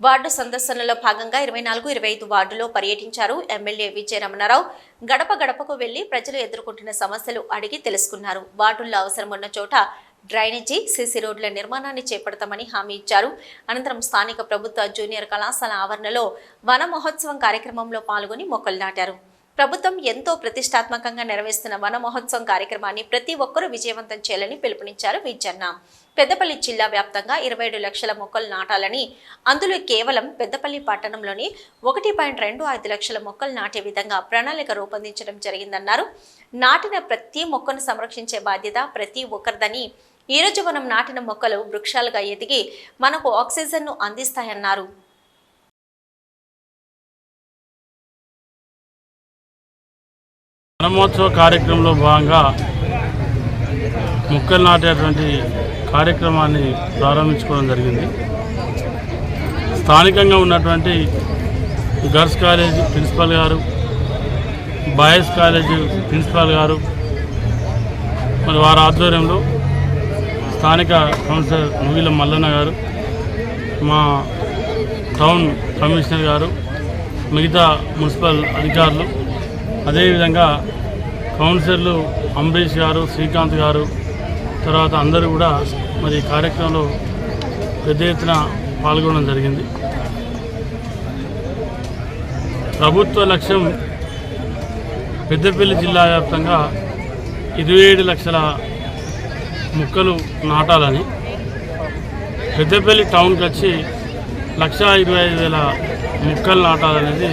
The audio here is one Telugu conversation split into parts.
వార్డు సందర్శనలో భాగంగా ఇరవై నాలుగు ఇరవై ఐదు వార్డులో పర్యటించారు ఎమ్మెల్యే విజయ రమణారావు. గడప గడపకు వెళ్ళి ప్రజలు ఎదుర్కొంటున్న సమస్యలు అడిగి తెలుసుకున్నారు. వార్డుల్లో అవసరం ఉన్న చోట డ్రైనేజీ సీసీ రోడ్ల నిర్మాణాన్ని చేపడతామని హామీ ఇచ్చారు. అనంతరం స్థానిక ప్రభుత్వ జూనియర్ కళాశాల ఆవరణలో వన మహోత్సవం కార్యక్రమంలో పాల్గొని మొక్కలు నాటారు. ప్రభుత్వం ఎంతో ప్రతిష్టాత్మకంగా నిర్వహిస్తున్న వన మహోత్సవం కార్యక్రమాన్ని ప్రతి ఒక్కరూ విజయవంతం చేయాలని పిలుపునిచ్చారు విజ్జన్న పెద్దపల్లి జిల్లా వ్యాప్తంగా ఇరవై ఏడు లక్షల మొక్కలు నాటాలని అందులో కేవలం పెద్దపల్లి పట్టణంలోని ఒకటి పాయింట్ రెండు ఐదు లక్షల మొక్కలు నాటే విధంగా ప్రణాళిక రూపొందించడం జరిగిందన్నారు. నాటిన ప్రతి మొక్కను సంరక్షించే బాధ్యత ప్రతి ఒక్కరిదని ఈ రోజు మనం నాటిన మొక్కలు వృక్షాలుగా ఎదిగి మనకు ఆక్సిజన్ను అందిస్తాయన్నారు. వనమహోత్సవ కార్యక్రమంలో భాగంగా మొక్కలు నాటేటువంటి కార్యక్రమాన్ని ప్రారంభించుకోవడం జరిగింది. స్థానికంగా ఉన్నటువంటి గర్ల్స్ కాలేజ్ ప్రిన్సిపాల్ గారు బాయ్స్ కాలేజ్ ప్రిన్సిపాల్ గారు మరి వారి ఆధ్వర్యంలో స్థానిక కౌన్సిలర్ నువ్వుల మల్లన్న గారు మా టౌన్ కమిషనర్ గారు మిగతా మున్సిపల్ అధికారులు అదేవిధంగా కౌన్సిలర్లు అంబరీష్ గారు శ్రీకాంత్ గారు తర్వాత అందరూ కూడా మరి ఈ కార్యక్రమంలో పెద్ద ఎత్తున పాల్గొనడం జరిగింది. ప్రభుత్వ లక్ష్యం పెద్దపల్లి జిల్లా వ్యాప్తంగా ఇరవై ఏడు లక్షల మొక్కలు నాటాలని పెద్దపల్లి టౌన్కి వచ్చి లక్ష ఇరవై ఐదు వేల మొక్కలు నాటాలనేది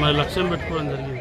మరి లక్ష్యం పెట్టుకోవడం జరిగింది.